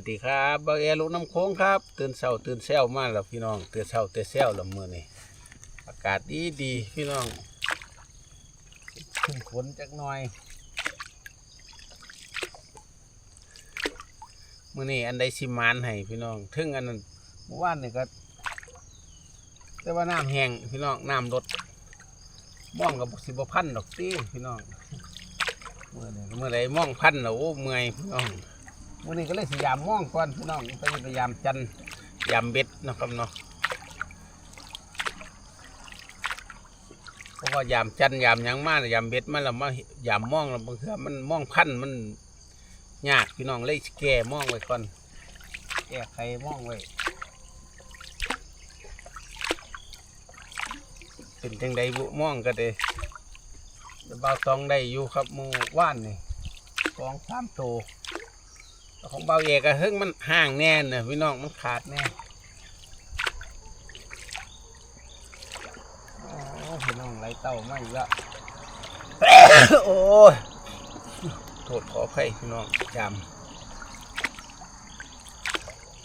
วัสดีครับบางแอลูกน้ำโค้งครับตื่นเช้าตื่นแซวมาแล้วพี่น้องตื่นเช้าตื่นแซวแล้วมือนี้อากาศดีดีพี่น้องขึ้นฝนจักหน่อยมือนี้อันใดสิมานให้พี่น้องถึงอันนั้นเมื่อวานนี่ก็แต่ว่าน้ำแห้งพี่น้องน้ำลดม่องกับสิบพันดอกตีพี่น้องเมื่อนี้เมื่อไรม่องพันแล้วโอ้เมื่อยพี่น้อง วันนี้ก็เลยสยามม่องก่อนพี่น้องไปพยายามจันยามเบ็ดนะครับเนาะเพราะว่ายามจันยามยังมากยามเบ็ดมาแล้วมายามม่องแล้วบางทีมันม่องพันมันยากพี่น้องเลยแก้ม่องไว้ก่อน แก้ไขม่องไว้เป็นจังใดบุม่องก็ได้เบาตองได้อยู่ครับมูว่านนี่สองสามโตว ของเบาเอกอะเฮิงมันห่างแน่นะพี่น้องมันขาดแน่โอ้พี่น้องไรเต้าไม่อีกแล้วโอ้ยโทษขออภัยพี่น้องจำ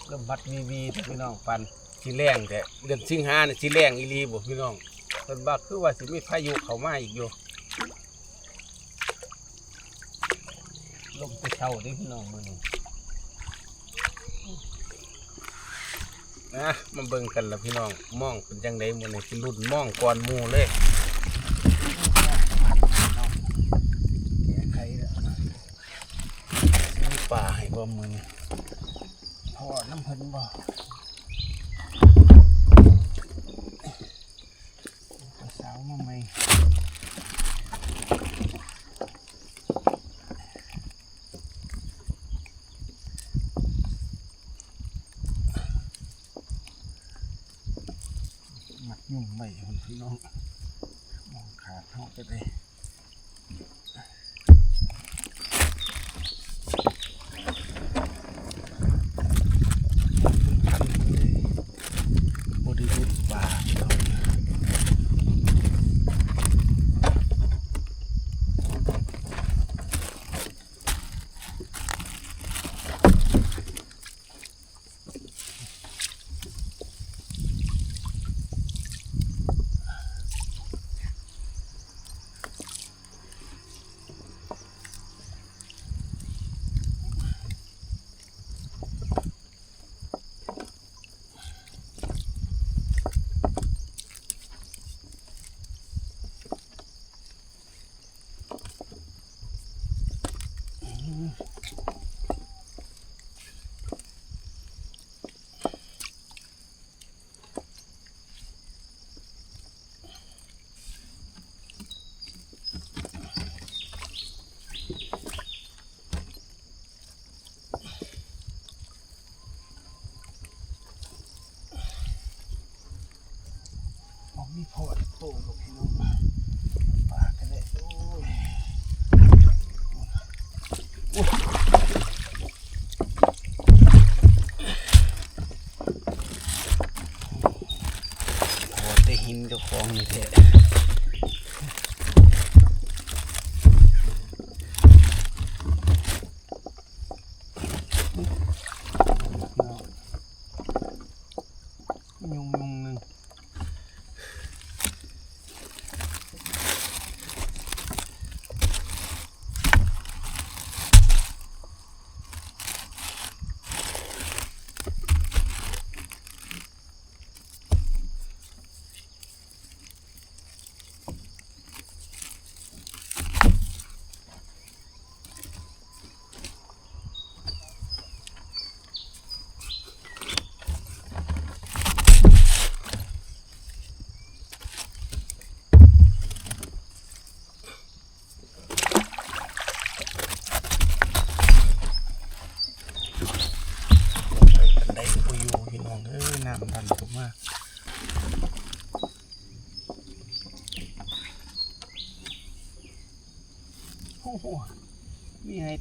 เริ่มบัดวีวีแต่พี่น้องปันสีแรงแต่เดือนสิงหาเนี่ยสีแรงอีรีบ่พี่น้องเป็นบักคือว่าสิมีพายุเข้ามาอีกอยู่ลมไปเช่าดิพี่น้องมือ นะมาเบิ่งกันละพี่น้องมองเป็นจังไดมื้อนี้สิรุ่นมองก่อนมูเลยป่าให้บ่มือนี้พอน้ำเพิ่นบ่สาวมาใหม่มัด ยุ่งไว้พุ่นพี่น้องมองขาดเฮาไปเลย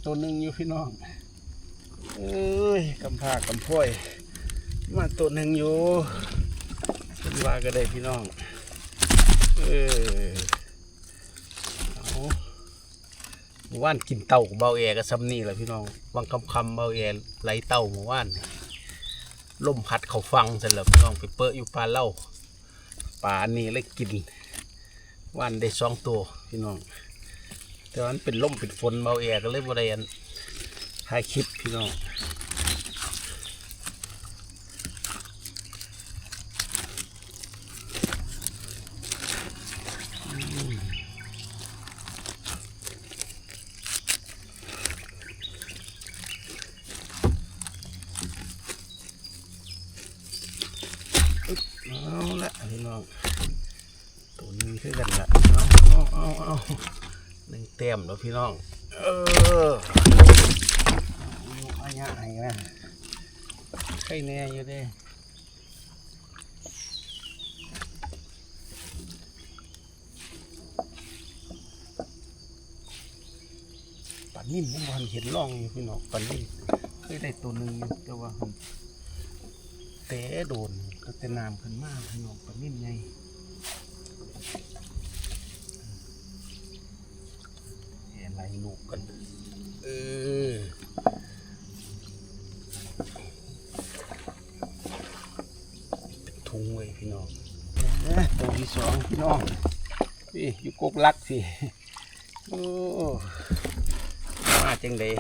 ตัวหนึ่งอยู่พี่น้อง เอ้ยกำพากำพ้อยมาตัวหนึ่งอยู่เป็นว่าก็ได้พี่น้อง เออเอาเมื่านกินเต่าเบาแอก็ซ้ำนี่แหละพี่น้องวังคำคำเบาแอไหลเต่าเมื่อวานนี่มพัดเขาฟังเสร็จแล้วพี่น้องไปเปิดอยู่ปลาเล่าปลานนี้เลยกินว่านได้สองตัวพี่น้อง แต่ว่ามันเป็นลมเป็นฝนเบาแอก็เลยบ่ได้อันถ่ายคลิปพี่น้องเอาละพี่น้องตัวนี้คือกันละเอาเอาเอาเอา เต็มแล้วพี่น้อง เออเอาอย่างไรนะใครแน่อยู่เด้ปันนิ่มผมวันเห็นร่องอยู่พี่น้องปันนิ่มเคยได้ตัวหนึ่งอยู่แต่ว่าผมเตะโดนก็จะน้ำขึ้นมาพี่น้องปลานิ่มไง เห็นไรลูกกันเออเป็นทุงไว้ยพี่น้องเอ้ยตัวที่สองพี่น้องพี่อยู่กกลักสิโอ้มาจังเลย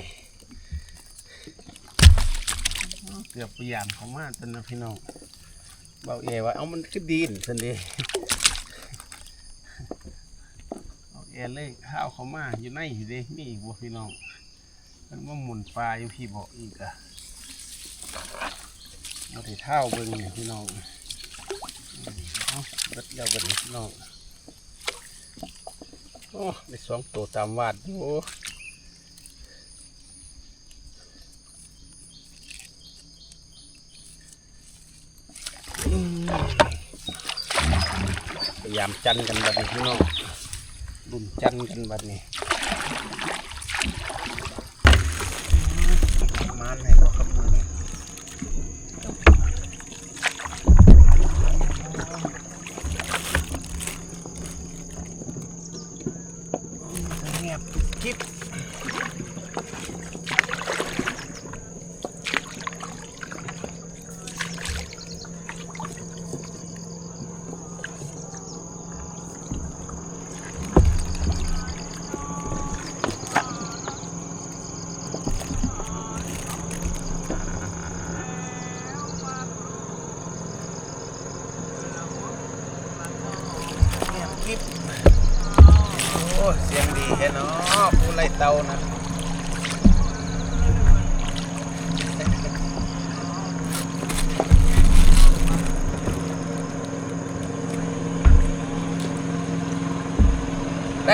เกือบไปยานเขามาจนนะพี่น้องเบาเอว่าเอามันคือดีนสันเดี เบาเลยข้าวเขามาอยู่ในอยู่เดิมีอีกบ่พี่น้องมันมาหมุนปลาอยู่พี่บอกอีกอะมาถือเท้าเบิ่งนี่พี่น้องอืมเอาเบิดแล้วเบิดพี่น้องโอ้ได้สองตัวตามวาดอยู่พยายามจันกันบัดนี้พี่น้อง บุญจันกันบัดนี้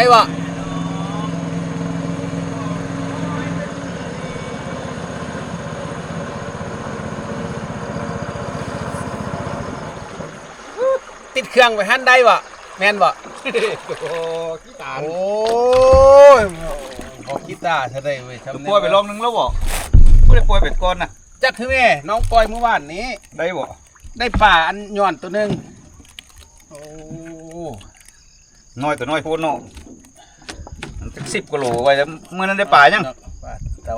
ได้บ่ติดเครื่องไปหันได้บ่แม่นบ่โอ้ขี้ตาลโอ้ยบอกกีตาร์เท่าไรเว้ยทำป่วยไปลองนึงแล้วบ่ผู้ได้ป่วยเป็ดก่อนน่ะจักคือแม่น้องปล่อยเมื่อวานนี้ ได้บ่ได้ป่าอันย้อนตัวหนึ่งโอ้ น้อยตัวน้อยโพดเนาะมันเป็นสิบกิโลไว้แล้วเมื่อนั้นได้ป่ายังปลาเต่า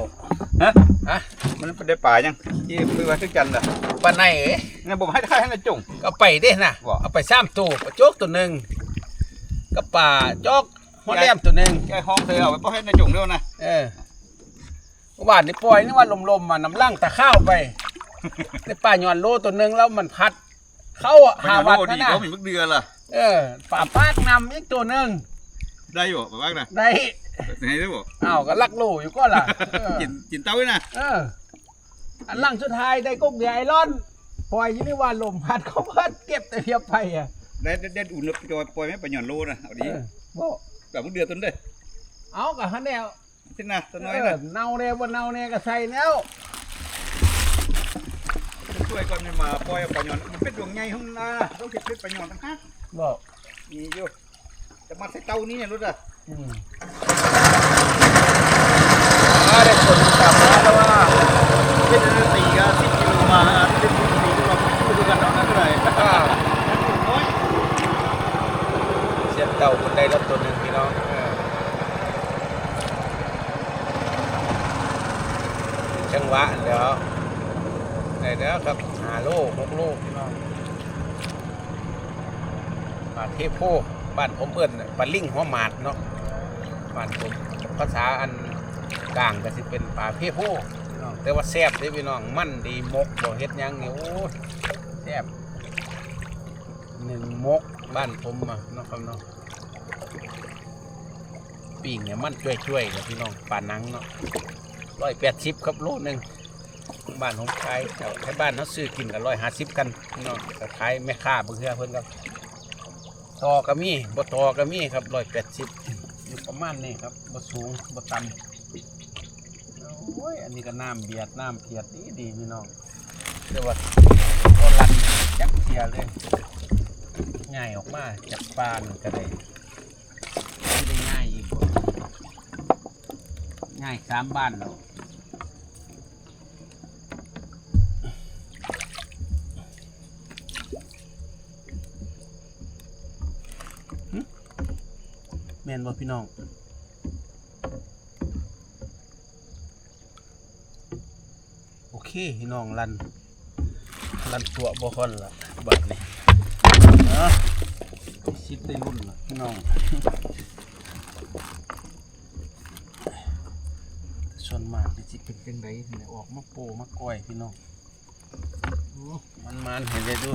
ฮะฮะมันได้ป่ายังที่ไปไว้ทุกจันทร์น่ะปลาไหนเอ๋ยงั้นผมให้ได้ให้นะจุ่งก็เอาไปเด้นะว่าเอาไปสามตัวปลาโจกตัวหนึ่งก็ป่าจอกหัวแหลมตัวหนึ่งแกห้องเธอเอาไปบ่ให้นะจุ่งเร็วนะเออเมื่อวานนี่ปล่อยนี่ว่าลมๆมาน้ำล่างตะข้าวไปในป่าย้อนโลตัวหนึ่งแล้วมันพัด เข้าอะมันหาจะวัดโลนั่ดีนนะเขามีมึกเดือนล่ะ เออป่าปากนำอีกตัวหนึ่งได้บ่ป่าบ้างนะได้ไหนได้บ่อ้าวก็ลักโลอยู่ก็ล่ะเออกินกินเต้าด้วยนะเออ อันหลังสุดท้ายได้กุ๊กเดียไอรอนปล่อยอยี่นี่ว่าลมพัดเขาพัดเก็บแต่เพียบไปอะได้ได้ได้อุ่นแล้วจอยปล่อยไม่ไปหย่อนโลนะเอาดีเออบ่แบบมึกเดือนต้นเด้อเอากับฮันแนวที่น่ะตัวน้อยเอน่ะอเนาแนวบนเนาแนวก็ใส่แล้วช่วยก่อนไม่มาปล่อยเอาไปหย่อนมันเป็นดวงใหญ่ห้องนาต้องเก็บเป็นไปหย่อนตั้งห้า บ่มีอยู่จะมาใส่เต้านี่เนี่ยรถอะอืมอ่าได้คนกลับมาแล้วว่าเป็นสี่ก็สิบกิโลมาเป็นสี่กิโลมาดูกันแล้วนั่นเลยอ่าน้อยเสียบเต่าคนใดรถตัวหนึ่งพี่น้องเออจังหวะเดี๋ยวได้แล้วครับหาโลหกโลพี่น้อง ปลาเทโพบ้านผมเอิ้นปลาลิ่งหัวหมาดเนาะบ้านผมภาษาอันกลางก็สิเป็นปลาเทโพ่แต่ว่าแซ่บเด้พี่น้องมันดีมกบ่เฮ็ดยังนี่โอ้ยแซ่บหนึ่งมกบ้านผมอะเนาะครับเนาะปีงเนี่ยมันช่วยๆนะพี่น้องปลาหนังเนาะร้อยแปดสิบครับโลหนึ่งบ้านผมขายแต่ให้บ้านเขาซื้อกินกันร้อยห้าสิบกันพี่น้องขายแม่ค้าเพื่อเพื่อนครับ ตอก็มีบ่ตอก็มีครับร้อยแปดสิบอยู่ประมาณนี้ครับบ่สูงบ่ต่ำโอ้ยอันนี้ก็น้ำเบียดน้ำเพียดดีดีพี่น้องเรียกว่าบ่ลันจักเทียเลยง่ายออกมาจากปลานี่ก็ได้ไม่ได้ง่ายอีกง่ายสามบ้านเรา ม่นบ่พี่น้องโอเคพี่น้องรันรันตัวบ่ค่อนละบัดนี้นะชิดได้รุ่นละพี่น้องส่วนมากที่สิเป็นไดเนี่ยออกมาโปมาก้อยพี่น้องมันมันเห็นได้ดู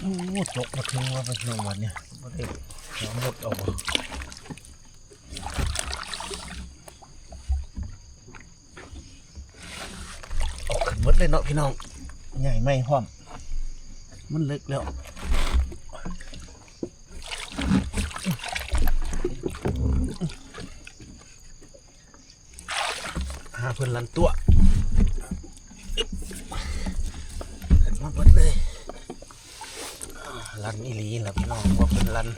โอ้ตกมาถึงว่าไปถึงวันเนี่ยมาได้หัวหมดเอาบ่เอาขึ้นมดเลยเนาะพี่น้อง ใหญ่ไม่พร้อม มันลึกแล้วหาเพื่อนลันตัว ลันอีหลีแหละพี่น้องว่าเป็นลัน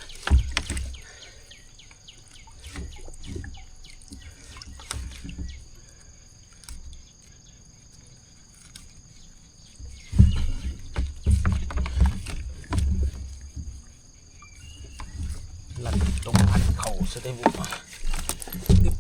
ลันตรงพันเข่าซะได้บุอึ๊บ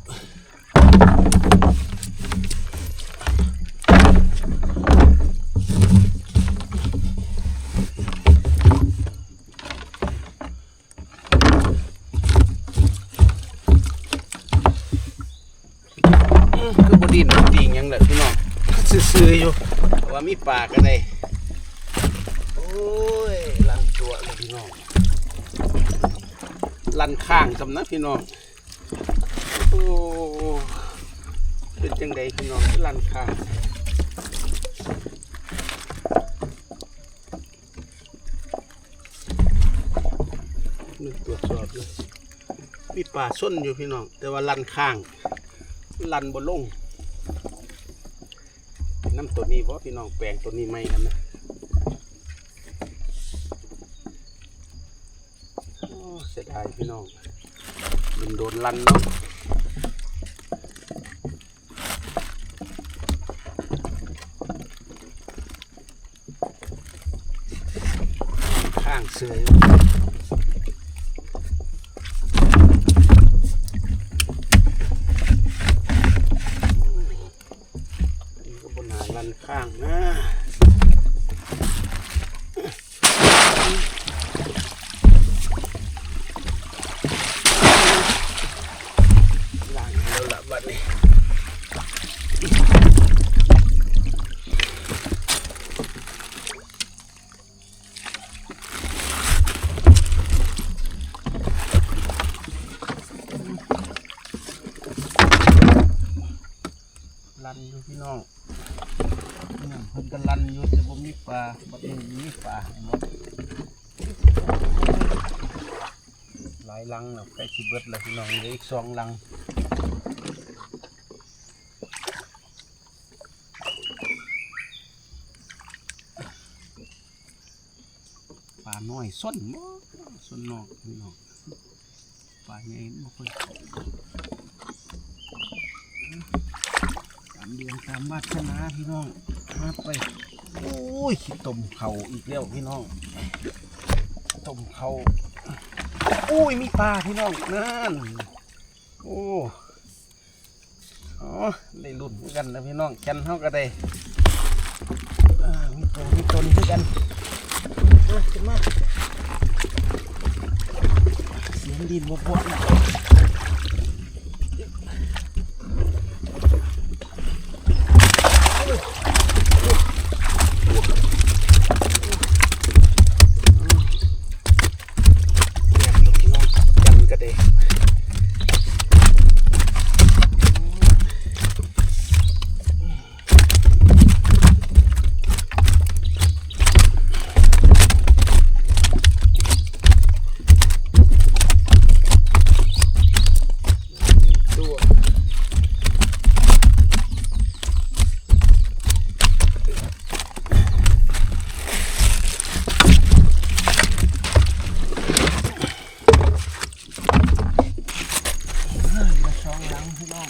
อืมคือบดินติงหยังเลยพี่น้องซื่อๆอยู่ว่า มีปากันเลยโอ้ยลันตัวเลยพี่น้องลันข้างสำนักพี่น้องโอ้เป็นจังใดพี่น้องลันข้างนึกตรวจสอบเลยมีปลาส้นอยู่พี่น้อง แต่ว่าลันข้าง ลันบนลง น้ำตัวนี้เพราะพี่น้องแปลงตัวนี้ไม่กันนะเสียดายพี่น้องมันโดนลันเนาะข้างเสือยนี่ก็บนหาลันข้างนะล้างให้แล้วละบัดนี้ ลันอยู่พี่น้องเนี่ยเพิ่นก็ลันอยู่แต่บ่มีปลาบัดนี้มีปลาใหลายลังแล้วใกล้สิเบิดแล้วพี่น้องเหลืออีกสองลังปลาน้อยส้นบ่ส้นนอกพี่น้องปลาใหญ่บ่ค่อยเข้าตามเดือนตามวาสนาพี่น้องมาไป อ้ยต้มเข่าอีกแล้วพี่น้องต้มเข่าโอุ้ยมีปลาพี่น้องนั่นโอ้อ๋อได้รุ่นเหมือนกันนะพี่น้องกันเท่าก็ได้อ่ามีตัวมีตนคือกันมาขึ้นมาเสียงดินบวบๆนะเสียงลูกพี่น้องกันก็ได้ ตัวมาช่องหลังพี่น้อง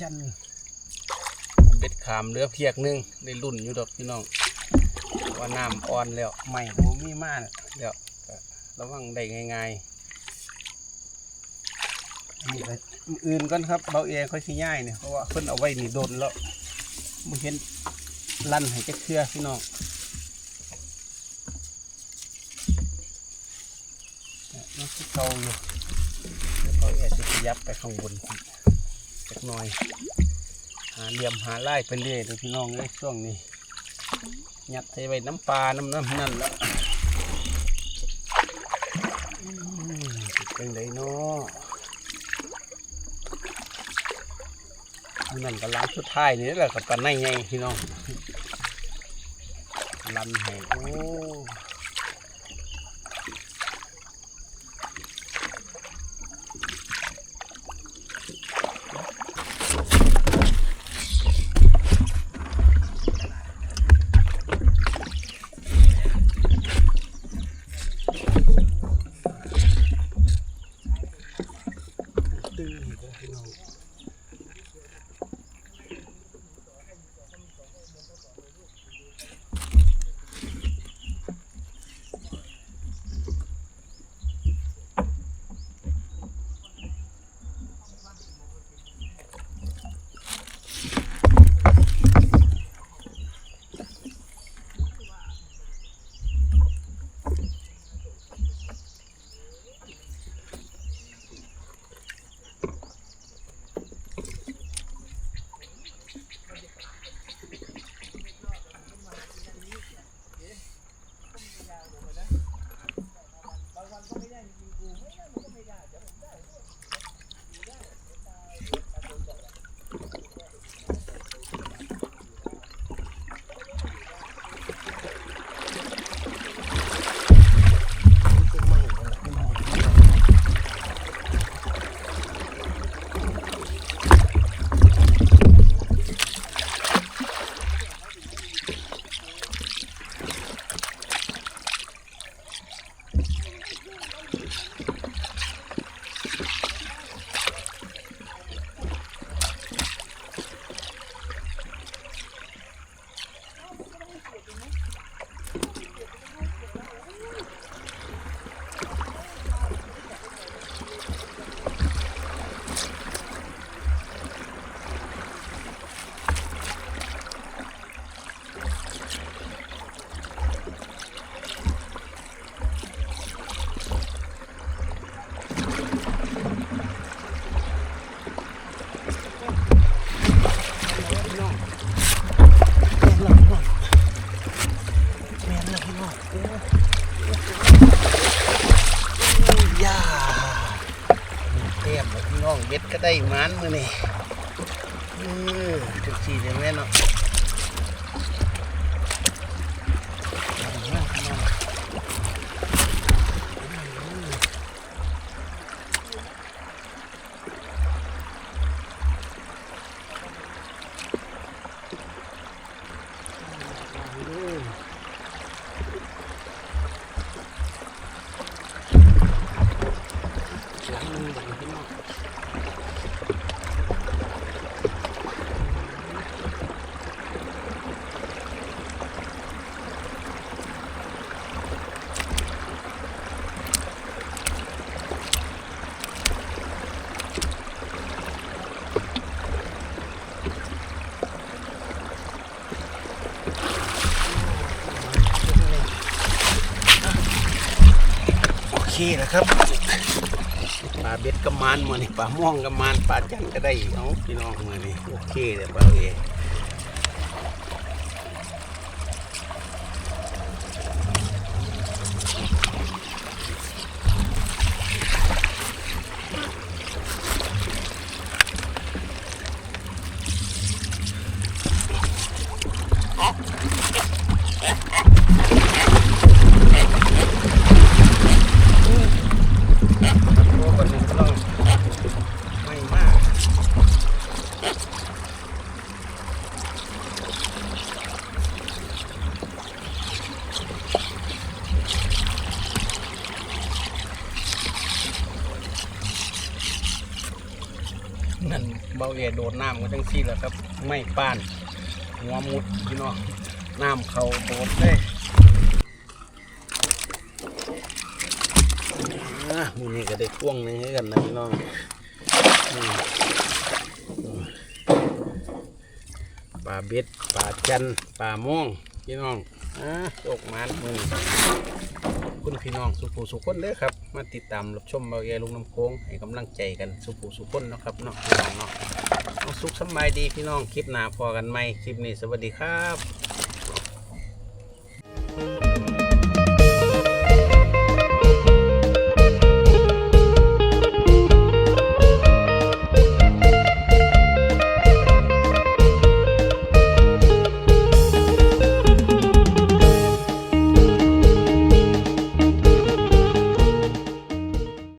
จันเบ็ดขามเหลือเพียกหนึงได้รุ่นอยู่ดอกพี่น้องว่าน้ำอ่อนแล้วใหม่ผมมีมากแล้วระวังได้ง่ายๆนี่อื่นก่อนครับเบาเอค่อยสิย่ายเนี่ยเพราะว่าเพิ่นเอาไว้นี่โดนแล้วบ่เห็นลั่นให้จักเทื่อพี่น้องนี่คือเกาอยู่เดี๋ยวเบาเอจะขยับไปข้างบนอีกจักหน่อยาเหลี่ยมหาไล่ไปเรื่อยเลยพี่น้องเลยช่วงนี้ยัดใส่ไว้น้ำปลาน้ำน้ำนั่นแล้วเป็นไดเนาะอันนั่นก็ล้างสุดท้ายนี่แหละกับปลาในไงพี่น้องลันให้โอ้ เบ็ดก็ได้หมันมือนี่เออถึงสี่เดือนแม่เนาะ แล้วครับปลาเบ็ดกับมานมานี่ปลาม่วงกับมานปลาจันก็ได้เอาพี่น้องมานี่โอเคเลยปลาเอตัวคนหนึ่งพี่น้องไม่มากนั่นเบาเอโดด น้ำกันทั้งซี่แหละครับ ไม่ป้าน หัวมุดพี่น้องน้ำเขาโดดเลยอะมูนี่ก็ได้พ่วงหนึงให้กันนะพี่น้องปลาเบ็ดปลาจันปลาม่วงพี่น้องอะโจกมันมือคุณพี่น้องสุภูสุคนเด้อครับ มาติดตามรับชมเบาแยลุงน้ำโค้งให้กำลังใจกันสุภูสุคนนะครับเนาะพี่น้องเนาะ เอาสุขสบายดีพี่น้อง คลิปหน้าพอกันไหมคลิปนี้สวัสดีครับ